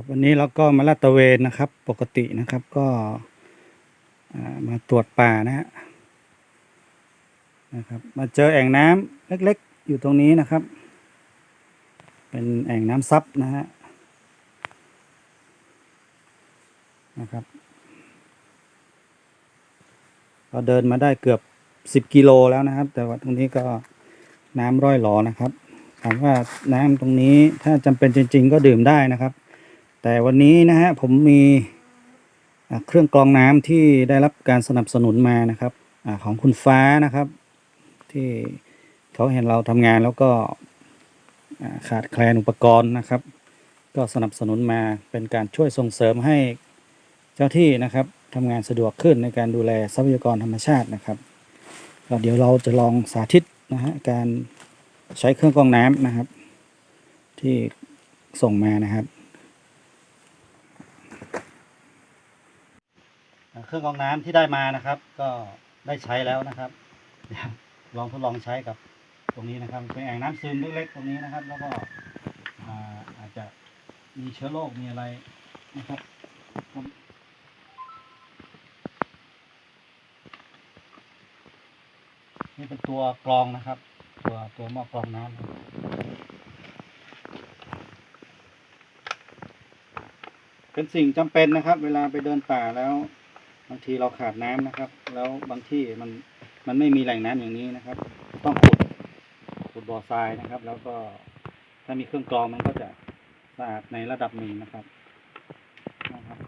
ครับวันนี้เราก็มาลาดตระเวนนะครับ ปกตินะครับก็มาตรวจป่านะฮะนะครับมาเจอแอ่งน้ำเล็กๆ อยู่ตรงนี้นะครับ เป็นแอ่งน้ำซับนะฮะนะครับเราเดินมาได้เกือบสิบกิโลแล้วนะครับ แต่ว่าตรงนี้ก็น้ำร่อยหลอนะครับถามว่าน้ำตรงนี้ถ้าจำเป็นจริง ๆ ก็ดื่มได้นะครับ แต่วันนี้นะฮะผมมีเครื่องกรองน้ำที่ได้รับการสนับสนุนมานะครับอของคุณฟ้านะครับ ที่เขาเห็นเราทำงานแล้วก็ขาดแคลนอุปกรณ์นะครับ ก็สนับสนุนมาเป็นการช่วยส่งเสริมให้เจ้าที่นะครับทำงานสะดวกขึ้นในการดูแลทรัพยากรธรรมชาตินะครับก็เดี๋ยวเราจะลองสาธิตนะฮะการใช้เครื่องกรองน้ำนะครับ ที่ส่งมานะครับ เครื่องกรองน้ำที่ได้มานะครับ ก็ได้ใช้แล้วนะครับลองทดลองใช้กับตรงนี้นะครับเป็นแอ่งน้ำซึมเล็กๆตรงนี้นะครับ แล้วก็อาจจะมีเชื้อโรคมีอะไรนะครับนี่เป็นตัวกรองนะครับ ตัวตัวหม้อกรองน้ำเป็นสิ่งจำเป็นนะครับ เวลาไปเดินป่าแล้ว บางทีเราขาดน้ำนะครับ แล้วบางที่มันมันไม่มีแหล่งน้ำอย่างนี้นะครับ ต้องขุดขุดบ่อทรายนะครับ แล้วก็ถ้ามีเครื่องกรองมันก็จะสะอาดในระดับหนึ่งนะครับนะครับ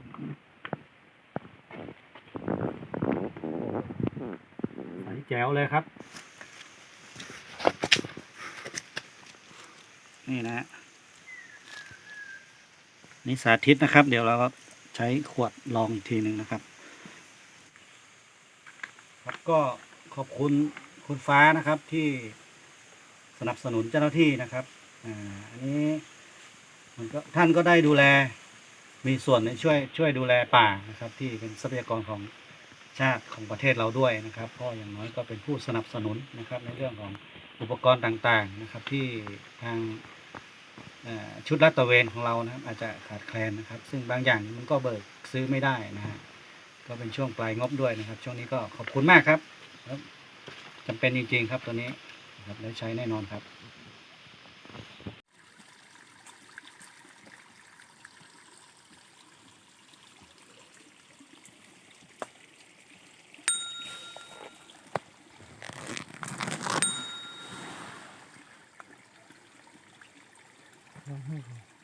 ใสแจ๋วเลยครับ นี่นะฮะนี่สาธิตนะครับ เดี๋ยวเราก็ใช้ขวดลองอีกทีหนึ่งนะครับ ก็ขอบคุณคุณฟ้านะครับที่สนับสนุนเจ้าหน้าที่นะครับอ่าอันนี้มันก็ท่านก็ได้ดูแล มีส่วนในช่วยช่วยดูแลป่านะครับ ที่เป็นทรัพยากรของชาติของประเทศเราด้วยนะครับเพราะอย่างน้อยก็เป็นผู้สนับสนุนนะครับ ในเรื่องของอุปกรณ์ต่างๆนะครับ ที่ทางชุดลาดตระเวนของเรานะครับอาจจะขาดแคลนนะครับ ซึ่งบางอย่างมันก็เบิกซื้อไม่ได้นะฮะ ก็เป็นช่วงปลายงบด้วยนะครับ ช่วงนี้ก็ขอบคุณมากครับจำเป็นจริงๆครับตัวนี้ครับได้ใช้แน่นอนครับ嗯。